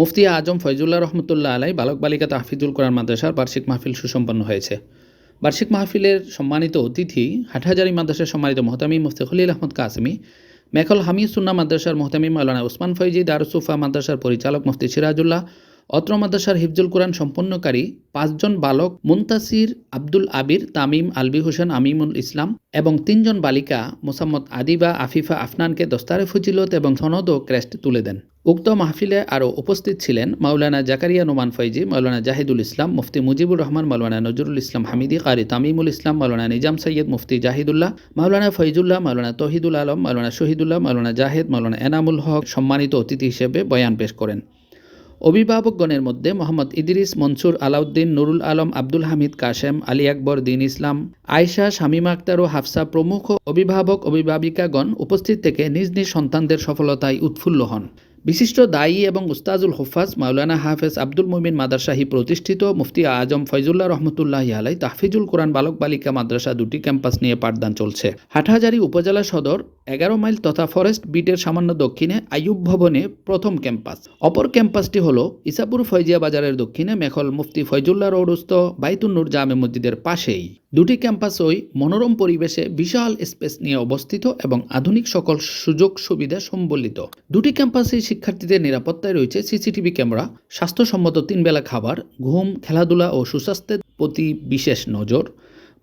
মুফতি আজম ফয়জুল্লাহ রহমতুল্লাহ আলাই বালক বালিকা তাহফিজুল কোরআন মাদ্রাসার বার্ষিক মাহফিল সুসম্পন্ন হয়েছে। বার্ষিক মাহফিলের সম্মানিত অতিথি হাটহাজারি মাদ্রাসার সম্মানিত মোহতামি মুফতি খলিল আহমদ কাসমি, মেখল হামিদুন্না মাদ্রাসার মোহতামি মাওলানা উসমান ফৈজি দারুসুফা মাদ্রাসার পরিচালক মুফতি সিরাজুল্লাহ, অত্র মাদ্রাসার হিফজুল কোরআন সম্পন্নকারী পাঁচজন বালক মুন্তাসির আব্দুল আবির তামিম, আলবি হোসেন, আমিমুল ইসলাম এবং তিনজন বালিকা মোসাম্মদ আদিবা, আফিফা, আফনানকে দস্তারে ফজিলত এবং সনদ ও ক্রেস্ট তুলে দেন। উক্ত মাহফিলে আরও উপস্থিত ছিলেন মাওলানা জাকারিয়া নোমান ফৈজি, মাওলানা জাহিদুল ইসলাম মুফতি মুজিবুর রহমান, মাওলানা নজরুল ইসলাম হামিদি, কারি তামিমুল ইসলাম, মাওলানা নিজাম সৈয়দ মুফতি জাহিদুল্লাহ, মাওলানা ফৈজুল্লাহ, মাওলানা তহিদুল আলম, মাওলানা শহীদুল্লাহ, মাওলানা জাহেদ, মাওলানা এনামুল হক সম্মানিত অতিথি হিসেবে বয়ান পেশ করেন। অভিভাবকগণের মধ্যে মোহাম্মদ ইদ্রিস মনসুর আলাউদ্দিন, নুরুল আলম, আব্দুল হামিদ কাশেম, আলী আকবর, দিন ইসলাম, আয়শা, শামীমা আক্তার ও হাফসা প্রমুখ অভিভাবক অভিভাবিকাগণ উপস্থিত থেকে নিজ নিজ সন্তানদের সফলতায় উৎফুল্ল হন। বিশিষ্ট দায়ী এবং উস্তাজুল হুফাজ, মাওলানা হাফেজ আব্দুল মুমিন মাদ্রাসাহি প্রতিষ্ঠিত মুফতি আজম ফয়জুল্লাহ রহমতুল্লাহ আলাই তাহফিজুল কোরআন বালক বালিকা মাদ্রাসা দুটি ক্যাম্পাস নিয়ে পাঠদান চলছে। হাটহাজারি উপজেলা সদর এগারো মাইল তথা ফরেস্ট বিটের সামান্য দক্ষিণে আয়ুব ভবনে প্রথম ক্যাম্পাস। অপর ক্যাম্পাসটি হল ইসাপুর ফয়জিয়া বাজারের দক্ষিণে মেখল মুফতি ফয়জুল্লাহ রোডস্থ বাইতুন নূর জামে মসজিদের পাশেই। দুটি ক্যাম্পাসই মনোরম পরিবেশে বিশাল স্পেস নিয়ে অবস্থিত এবং আধুনিক সকল সুযোগ সুবিধা সম্বলিত। দুটি ক্যাম্পাসেই শিক্ষার্থীদের নিরাপত্তায় রয়েছে সিসিটিভি ক্যামেরা, স্বাস্থ্যসম্মত তিনবেলা খাবার, ঘুম, খেলাধুলা ও সুস্বাস্থ্যের প্রতি বিশেষ নজর।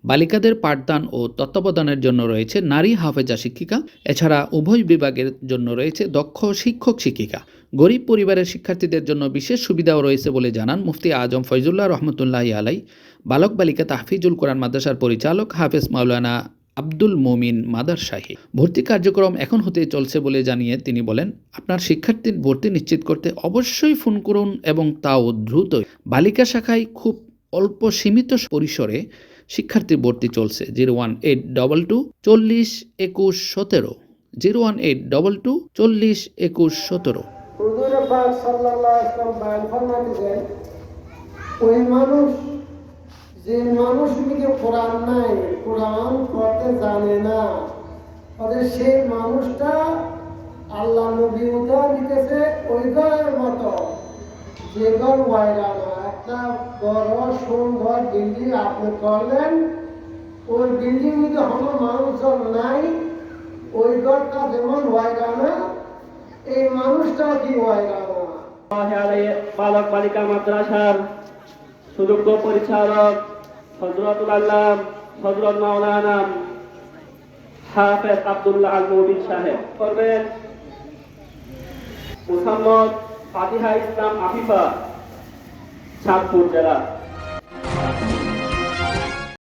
বালিকাদের পাঠদান ও তত্ত্বাবধানের জন্য রয়েছে নারী হাফেজা শিক্ষিকা। এছাড়া উভয় বিভাগের জন্য রয়েছে দক্ষ শিক্ষক শিক্ষিকা। গরিব পরিবারের শিক্ষার্থীদের জন্য বিশেষ সুবিধাও রয়েছে বলে জানান মুফতি আজম ফয়জুল্লাহ রহমতুল্লাহ আলাই। বালক বালিকা তাহফিজুল কোরআন মাদ্রাসার পরিচালক হাফেজ মাওলানা আব্দুল মুমিন মাদার শাহী। ভর্তি কার্যক্রম এখন হতে চলছে বলে জানিয়ে তিনি বলেন, আপনার শিক্ষার্থীর ভর্তি নিশ্চিত করতে অবশ্যই ফোন করুন এবং তাও দ্রুত বালিকা শাখায় খুব অল্প সীমিত পরিসরে শিক্ষার্থী ভর্তি চলছে zero one eight double two চল্লিশ একুশ সতেরো। Zero one eight double two চল্লিশ একুশ সতেরো। ওই মানুষ, যে মানুষটিকে কোরআন নাই, কোরআন জানে না সেই মানুষটা আল্লাহ নবী ঘর ওয়াইরানা একটা বড় সুন্দর বিল্ডিং আপনি করলেন ওই বিল্ডিং মধ্যে কোনো মানুষজন নাই, ওই ঘরটা যেমন ওয়াইরানা এই মানুষটা কি ওয়াইরানা বালক বালিকা মাদ্রাসার সুযোগ্য পরিচালক হজরতুল আল্লাহ হজরত মাওলানা হাফেজ আল মবিন সাহেব। করবেন। ফাতিহা ইসলাম আফিফা সাতপুর জেলা।